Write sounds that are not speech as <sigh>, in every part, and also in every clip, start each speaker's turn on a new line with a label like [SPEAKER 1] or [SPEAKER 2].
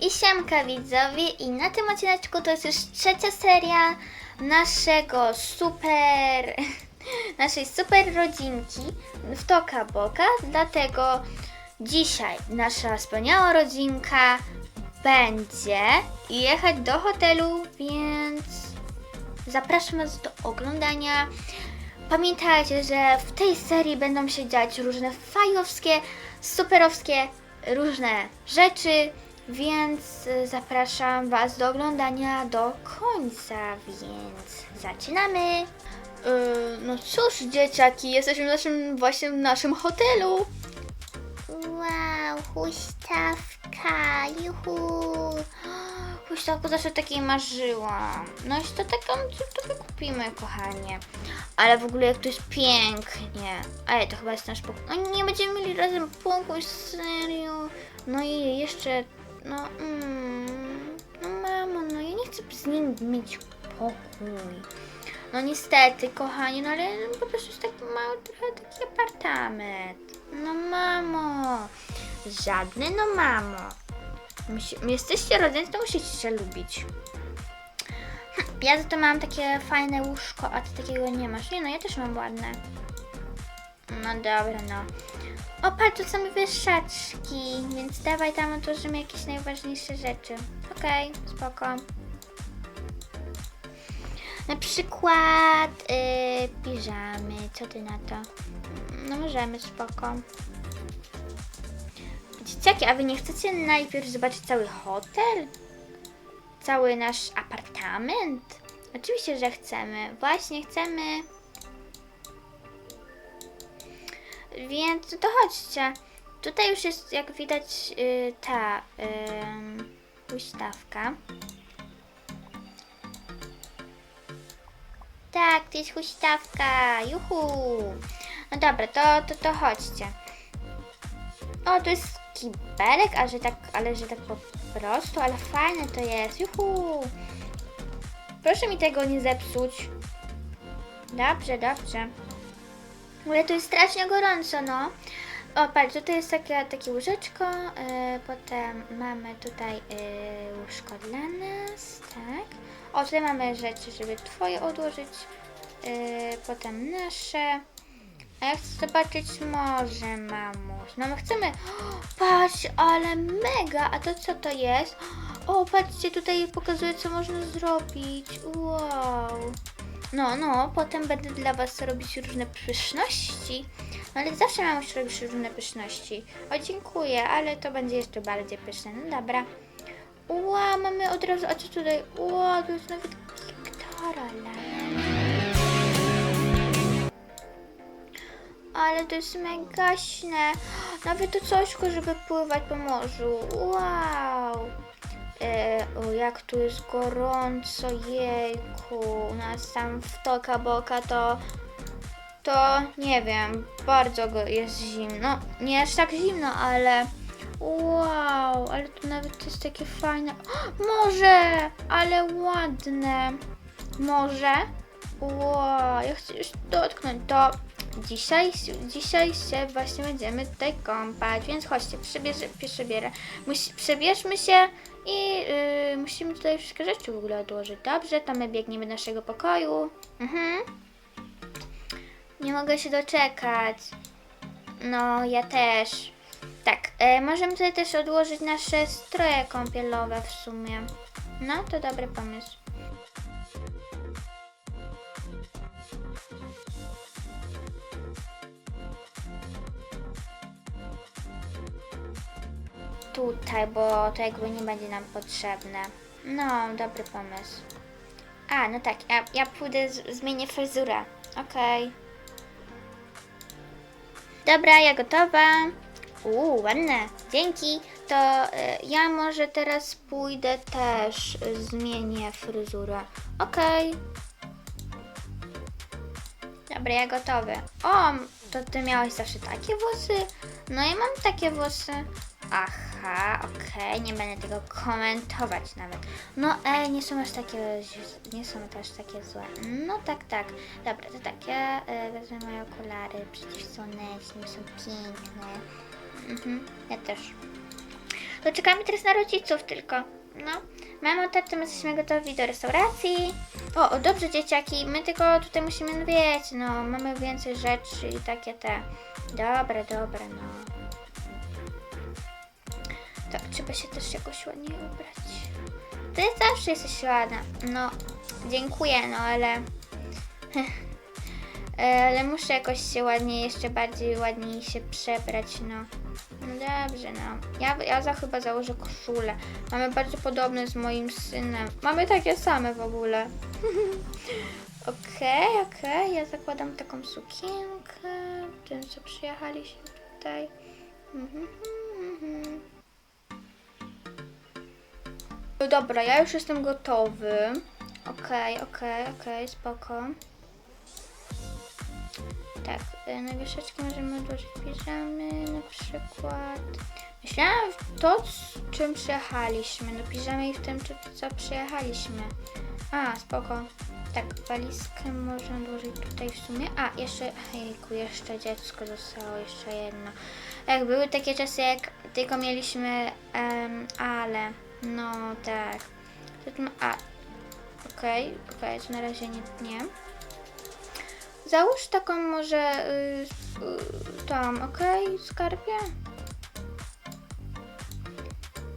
[SPEAKER 1] I siemka widzowie. I na tym odcineczku to jest już trzecia seria naszego super, <laughs> naszej super rodzinki w Toka Boka, dlatego dzisiaj nasza wspaniała rodzinka będzie jechać do hotelu, więc zapraszam Was do oglądania. Pamiętajcie, że w tej serii będą się dziać różne fajowskie, superowskie, różne rzeczy, więc y, zapraszam Was do oglądania do końca, więc zaczynamy. Yy, no cóż, dzieciaki, jesteśmy w naszym, właśnie w naszym hotelu. Wow, huśtawka, juhu. <gasps> Huśtawku zawsze takiej marzyłam. No i to taką to tobie kupimy, kochanie. Ale w ogóle jak to jest pięknie. Ale to chyba jest nasz pokój. No nie będziemy mieli razem pokój, serio. No i jeszcze, no, mm, no mamo, no ja nie chcę z nim mieć pokój. No niestety, kochani, no ale po prostu jest taki mały, trochę taki apartament. No mamo, żadny no mamo. Musi, jesteście rodzeństwo, musicie się lubić. <laughs> Ja za to mam takie fajne łóżko, a ty takiego nie masz. Nie no, ja też mam ładne. No dobra, no. O, patrz, są wieszaczki, więc dawaj tam otworzymy jakieś najważniejsze rzeczy. Okej, spoko. Na przykład yy, piżamy, co ty na to? No możemy, spoko. Dzieciaki, a wy nie chcecie najpierw zobaczyć cały hotel? Cały nasz apartament? Oczywiście, że chcemy. Właśnie chcemy. Więc to chodźcie. Tutaj już jest, jak widać, yy, ta yy, huśtawka. Tak, to jest huśtawka. Juhu. No dobra, to, to, to chodźcie. O, to jest kibelek, a że tak, ale że tak po prostu, ale fajne to jest. Juhu. Proszę mi tego nie zepsuć. Dobrze, dobrze. Ale to jest strasznie gorąco, no. O, patrz, tutaj jest takie, takie łóżeczko, yy, potem mamy tutaj yy, łóżko dla nas, tak. O, tutaj mamy rzeczy, żeby twoje odłożyć, yy, potem nasze. A ja chcę zobaczyć morze, mamuś. No my chcemy... O, <gasps> patrz, ale mega! A to co to jest? O, patrzcie, tutaj pokazuję, co można zrobić. Wow. No, no, potem będę dla Was robić różne pyszności. No ale zawsze mamuś robisz różne pyszności. O, dziękuję, ale to będzie jeszcze bardziej pyszne. No dobra. Wow, mamy od razu... A co tutaj? Wow, to jest nawet gitara. la. Ale to jest megaśne. Nawet to cośko, żeby pływać po morzu. Wow. E, o, jak tu jest gorąco, jejku. U nas tam w Toka Boka to... To nie wiem, bardzo go jest zimno. Nie aż tak zimno, ale... Wow, ale tu nawet jest takie fajne... O, morze! Ale ładne. Morze? Wow, ja chcę już dotknąć to. Dzisiaj, dzisiaj się właśnie będziemy tutaj kąpać, więc chodźcie, przebierz, przebierę. Musi, przebierzmy się i yy, musimy tutaj wszystkie rzeczy w ogóle odłożyć. Dobrze, to my biegniemy do naszego pokoju. Mhm. Nie mogę się doczekać. No, ja też. Tak, e, możemy tutaj też odłożyć nasze stroje kąpielowe w sumie. No, to dobry pomysł. Tutaj, bo to jakby nie będzie nam potrzebne. No, dobry pomysł. A, no tak, ja, ja pójdę, zmienię fryzurę. Okej. Dobra, ja gotowa. Uuu, ładne. Dzięki. To y, ja może teraz pójdę też y, zmienię fryzurę. Okej. Dobra, ja gotowy. O, to ty miałeś zawsze takie włosy? No ja mam takie włosy. Aha, okej, nie będę tego komentować nawet. No, ej, nie są aż takie, nie są też takie złe. No tak, tak. Dobra, to tak, ja e, wezmę moje okulary przeciwsłoneczne, są piękne. Mhm, ja też. To czekamy teraz na rodziców tylko. No. Mamo, tato, my jesteśmy gotowi do restauracji. O, o, dobrze dzieciaki, my tylko tutaj musimy, no wiecie, no, mamy więcej rzeczy i takie te. Dobre, dobre, no. Trzeba się też jakoś ładnie ubrać. Ty zawsze jesteś ładna. No, dziękuję, no ale... <laughs> Ale muszę jakoś się ładnie, jeszcze bardziej ładniej się przebrać, no. No dobrze, no. Ja, ja za chyba założę koszulę. Mamy bardzo podobne z moim synem. Mamy takie same w ogóle. <laughs> Okej, okej, ja zakładam taką sukienkę. Tym, co przyjechaliśmy tutaj. Mhm, mhm. No Dobra, ja już jestem gotowy. Okej, okej, okej, spoko. Tak, y, na wieszeczki możemy odłożyć piżamy na przykład. Myślałam w to, z czym przyjechaliśmy. No piżamy i w tym, co przyjechaliśmy. A, spoko. Tak, walizkę można odłożyć tutaj w sumie. A, jeszcze, jejku, jeszcze dziecko zostało, jeszcze jedno. Jak były takie czasy, jak tylko mieliśmy em, ale. No, tak. A, okej, okej, to na razie nie, nie. Załóż taką może y, y, tam, okej, skarbie.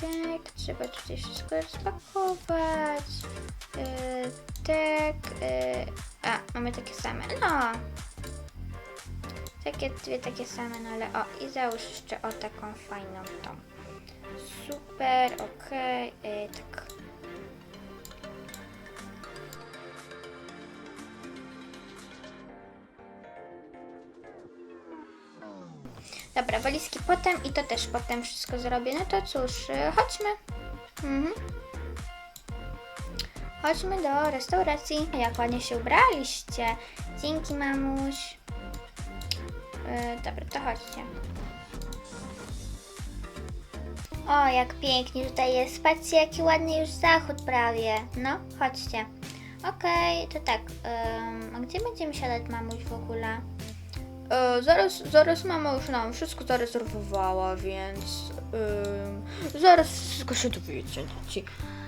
[SPEAKER 1] Tak, trzeba tutaj wszystko rozpakować. Y, tak, y, a, mamy takie same, no. Takie dwie takie same, no ale o, i załóż jeszcze o taką fajną tą. Super, okej, y, tak. Dobra, walizki potem i to też potem wszystko zrobię. No to cóż, y, chodźmy. Mhm. Chodźmy do restauracji. Jak ładnie się ubraliście. Dzięki, mamuś. Yy, dobra, to chodźcie. O, jak pięknie tutaj jest. Patrzcie, jaki ładny już zachód prawie. No, chodźcie. Okej, to tak. ym, a gdzie będziemy siadać, mamuś, w ogóle? E, zaraz, zaraz mama już nam wszystko zarezerwowała, więc ym, zaraz wszystko się dowiecie. Ci.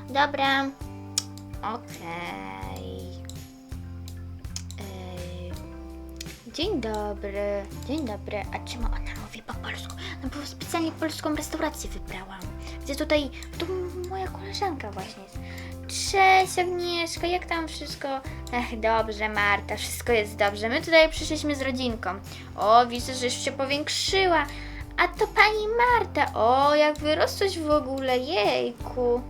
[SPEAKER 1] Dobra. Okej. Ej. Dzień dobry. Dzień dobry. A czemu ona mówi po polsku? No bo specjalnie polską restaurację wybrałam. Gdzie tutaj, tu moja koleżanka właśnie jest. Cześć Agnieszka, jak tam wszystko? Ech, dobrze Marta, wszystko jest dobrze. My tutaj przyszliśmy z rodzinką. O, widzę, że już się powiększyła. A to pani Marta. O, jak wyrosłeś w ogóle, jejku.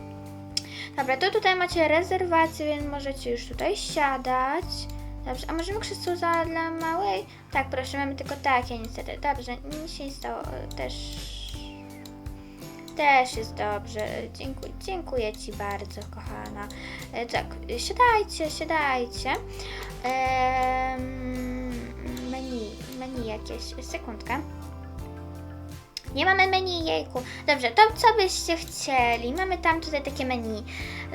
[SPEAKER 1] <laughs> Dobra, to tutaj macie rezerwację, więc możecie już tutaj siadać. Dobrze, a możemy krzesło za dla małej? Tak, proszę, mamy tylko takie niestety. Dobrze, nic się nie stało. Też... Też jest dobrze. Dziękuję, dziękuję Ci bardzo, kochana. E, tak, siadajcie, siadajcie. Ehm, menu, menu jakieś. Sekundkę. Nie mamy menu, jejku. Dobrze, to co byście chcieli? Mamy tam tutaj takie menu.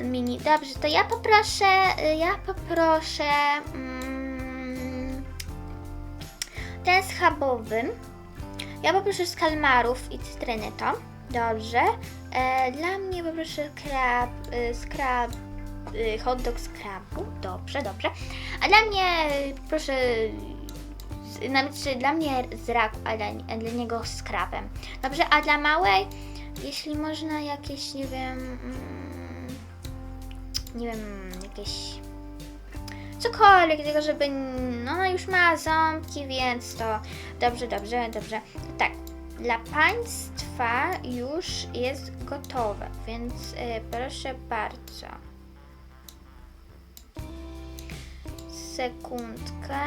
[SPEAKER 1] Mini. Dobrze, to ja poproszę, ja poproszę mm, ten schabowym. Ja poproszę z kalmarów i cytryny to. Dobrze. E, dla mnie poproszę krab, y, z krab, y, hot dog z krabu. Dobrze, dobrze. A dla mnie proszę znaczy dla mnie z raku, a dla, a dla niego z krabem. Dobrze, a dla małej, jeśli można jakieś, nie wiem, mm, nie wiem, jakieś cokolwiek, tylko żeby, no ona już ma ząbki, więc to dobrze, dobrze, dobrze. Tak, dla Państwa już jest gotowe, więc y, proszę bardzo. Sekundkę.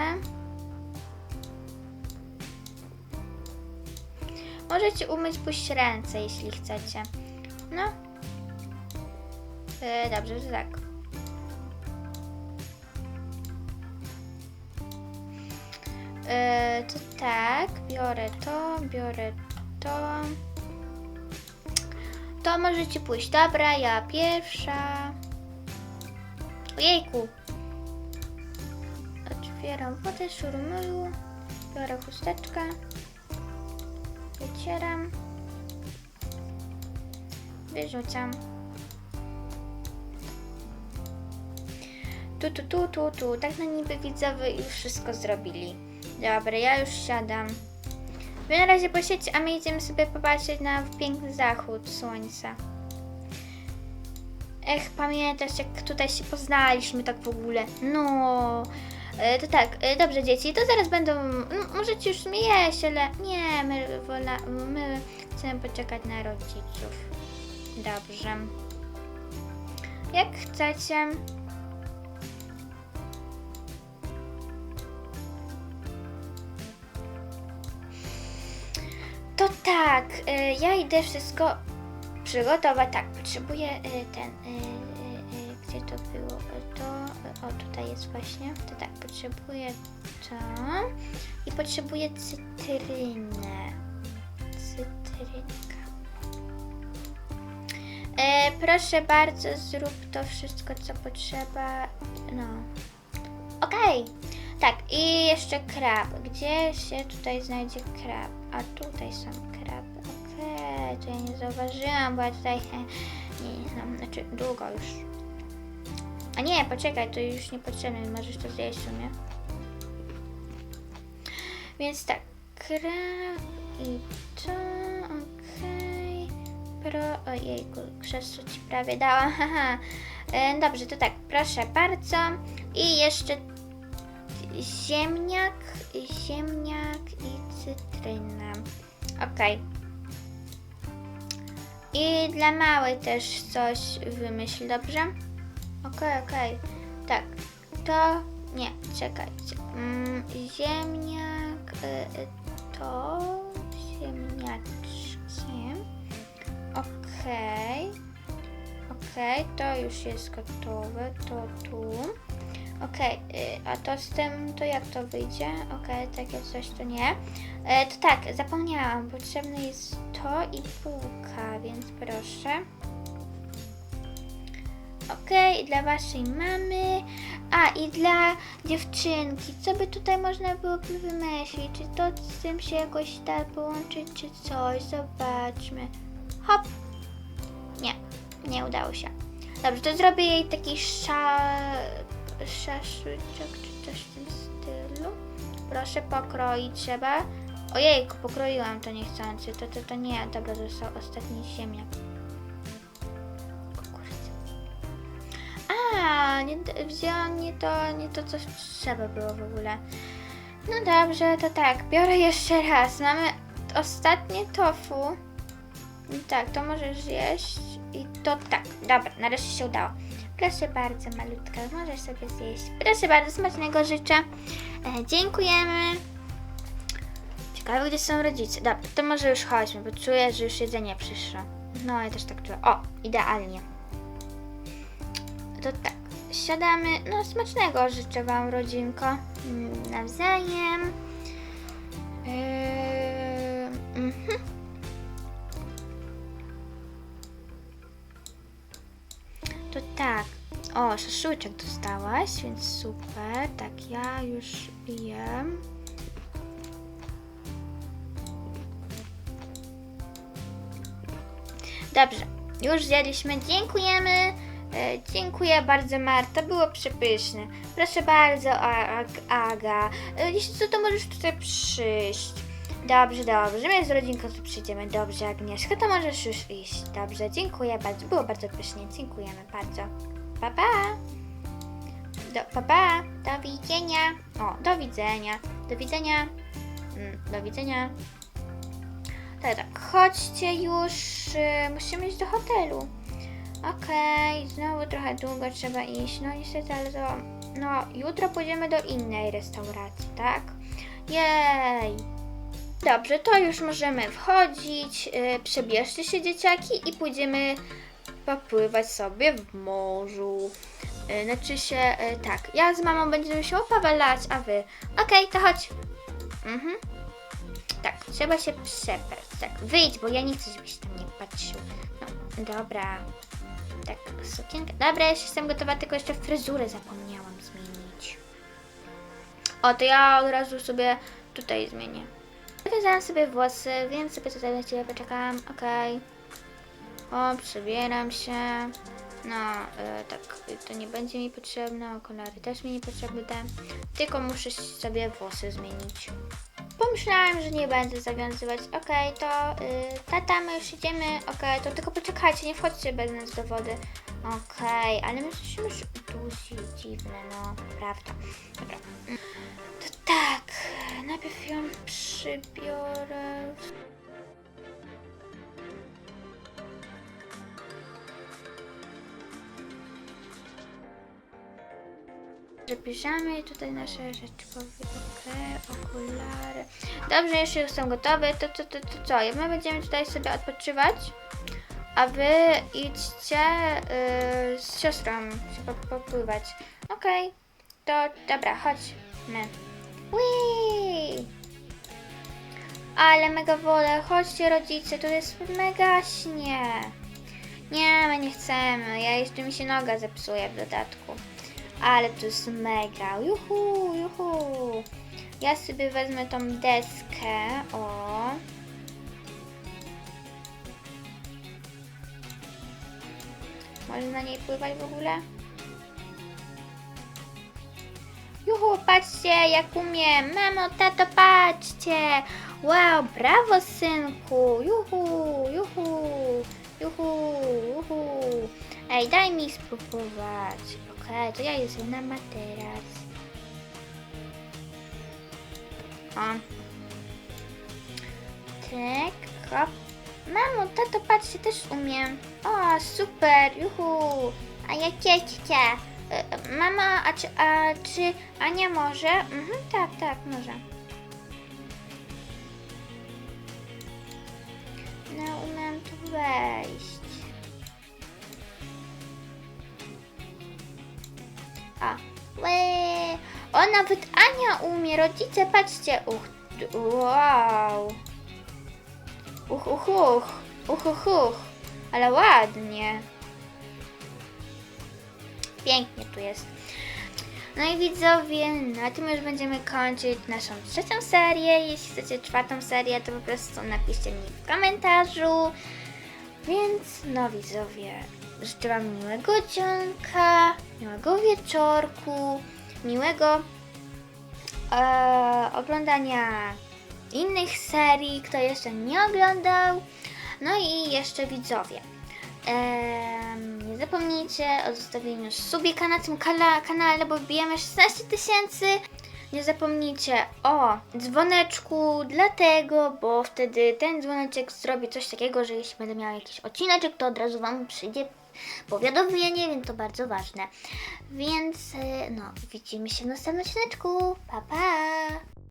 [SPEAKER 1] Możecie umyć puść ręce, jeśli chcecie. No. E, dobrze, to tak. E, to tak, biorę to, biorę to. To możecie pójść. Dobra, ja pierwsza. Ojejku. Otwieram wodę, szurmuju. Biorę chusteczkę. Wycieram. Wyrzucam. Tu, tu, tu, tu, tu. Tak na niby widzowie już wszystko zrobili. Dobra, ja już siadam. Wy na razie posiedźcie, a my idziemy sobie popatrzeć na piękny zachód słońca. Ech, pamiętasz jak tutaj się poznaliśmy tak w ogóle? No, e, to tak, e, dobrze dzieci, to zaraz będą, no, możecie już sumie jeść, ale nie, my, wola, my chcemy poczekać na rodziców. Dobrze. Jak chcecie. Tak, y, ja idę wszystko przygotować. Tak, potrzebuję y, ten. y, Gdzie to było? To. O, tutaj jest właśnie. To tak, potrzebuję to. I potrzebuję cytrynę. Cytrynka. E, proszę bardzo, zrób to wszystko, co potrzeba. No. Okej. Tak, i jeszcze krab. Gdzie się tutaj znajdzie krab? A tutaj są kraby. Okej, to ja nie zauważyłam, bo ja tutaj nie znam, znaczy długo już. A nie, poczekaj, to już niepotrzebne, możesz to zjeść w sumie. Więc tak, krab i to, okej. Pro, ojejku, krzesło ci prawie dałam, <laughs> haha. E, dobrze, to tak, proszę bardzo. I jeszcze ziemniak, ziemniak i cytryna. Okej. I dla małej też coś wymyśl, dobrze? Okej, okej. Tak. To nie, czekajcie. Mm, ziemniak y, y, to ziemniaczkiem. Okej. Okej, to już jest gotowe. To tu. Okej, y, a to z tym, to jak to wyjdzie? Okej, takie coś to nie. E, to tak, zapomniałam, potrzebne jest to i półka, więc proszę. Okej, dla waszej mamy. A, i dla dziewczynki. Co by tutaj można byłoby wymyślić? Czy to z tym się jakoś da połączyć, czy coś? Zobaczmy. Hop. Nie, nie udało się. Dobrze, to zrobię jej taki sza... szaszłyczek, czy coś w tym stylu. Proszę pokroić trzeba. Ojejku, pokroiłam to niechcący. To, to, to nie. Dobra, został ostatni ziemniak. Kurde. A, nie, wzięłam nie to, nie to, co trzeba było w ogóle. No dobrze, to tak, biorę jeszcze raz. Mamy ostatnie tofu. Tak, to możesz zjeść. I to tak, dobra, nareszcie się udało. Proszę bardzo, malutka, możesz sobie zjeść. Proszę bardzo, smacznego życzę. E, dziękujemy. Ciekawe, gdzie są rodzice. Dobra, to może już chodźmy, bo czuję, że już jedzenie przyszło. No, ja też tak czuję. O, idealnie. To tak, siadamy. No, smacznego życzę Wam, rodzinko. Mm, Nawzajem. Yy. To tak. O, szaszłyczek dostałaś, więc super. Tak, ja już jem. Dobrze, już zjadliśmy. Dziękujemy. E, dziękuję bardzo, Marta. Było przepyszne. Proszę bardzo, Aga. E, jeśli co, to możesz tutaj przyjść. Dobrze, dobrze. My z rodzinką tu przyjdziemy. Dobrze, Agnieszka, to możesz już iść. Dobrze, dziękuję bardzo. Było bardzo pysznie. Dziękujemy bardzo. Pa, pa. Do, pa, pa. Do widzenia. O, do widzenia. Do widzenia. Mm, do widzenia. Tak, tak, chodźcie już. y, Musimy iść do hotelu. Okej, znowu trochę długo trzeba iść. No niestety, ale to. No, jutro pójdziemy do innej restauracji, tak? Jej! Dobrze, to już możemy wchodzić. Yy, przebierzcie się dzieciaki i pójdziemy popływać sobie w morzu. Yy, znaczy się, yy, tak, ja z mamą będziemy się opawelać, a wy. Okej, to chodź. Mhm. Tak, trzeba się przebrać. Tak, wyjdź, bo ja nie chcę, żebyś tam nie patrzył. No, dobra. Tak, sukienkę. Dobra, ja jestem gotowa, tylko jeszcze fryzurę zapomniałam zmienić. O, to ja od razu sobie tutaj zmienię. Wywiązałam sobie włosy, więc sobie tutaj na Ciebie poczekam. Okej. O, przebieram się. No, e, tak, to nie będzie mi potrzebne, okulary też mi nie potrzebne, tylko muszę sobie włosy zmienić. Pomyślałem, że nie będę zawiązywać. Okej, to y, tata, my już idziemy. Okej, to tylko poczekajcie, nie wchodźcie bez nas do wody. Okej, ale my już dziwne, no, prawda. Dobra. To tak, najpierw ją przybiorę. Zabierzemy tutaj nasze rzeczy, okej, okulary. Dobrze, już jestem gotowy, to, to, to, to co? My będziemy tutaj sobie odpoczywać, a wy idźcie y, z siostrą się po- popływać. Okej, to dobra, chodźmy. Whee! Ale mega wolę, chodźcie rodzice, to jest mega śnie. Nie, my nie chcemy, ja jeszcze mi się noga zepsuje w dodatku. Ale to jest mega. Juhu, juhu. Ja sobie wezmę tą deskę. O. Może na niej pływać w ogóle? Juhu, patrzcie, jak umiem. Mamo, tato, patrzcie. Wow, brawo, synku. Juhu, juhu, juhu, juhu. Ej, daj mi spróbować. Okej, to ja jestem na materac. O. Tak, hop. Mamo, tato, patrzcie, też umiem. O, super, juhu. A ja ciecie. Mama, a czy, a czy Ania może? Mhm, tak, tak, może. No, umiem tu wejść. A. Łe. O, nawet Ania umie. Rodzice, patrzcie. Uch, wow. Uch, uch, uch. Uch, uch, uch. Ale ładnie. Pięknie tu jest. No i widzowie, na tym już będziemy kończyć naszą trzecią serię. Jeśli chcecie czwartą serię, to po prostu napiszcie mi w komentarzu. Więc no widzowie, życzę Wam miłego dzionka, miłego wieczorku, miłego e, oglądania innych serii, kto jeszcze nie oglądał. No i jeszcze widzowie. Nie zapomnijcie o zostawieniu subika na tym kala- kanale, bo bijemy 16 tysięcy. Nie zapomnijcie o dzwoneczku, dlatego, bo wtedy ten dzwoneczek zrobi coś takiego, że jeśli będę miała jakiś odcineczek, to od razu Wam przyjdzie powiadomienie, więc to bardzo ważne. Więc, e, no, widzimy się w następnym odcineczku. Pa, pa!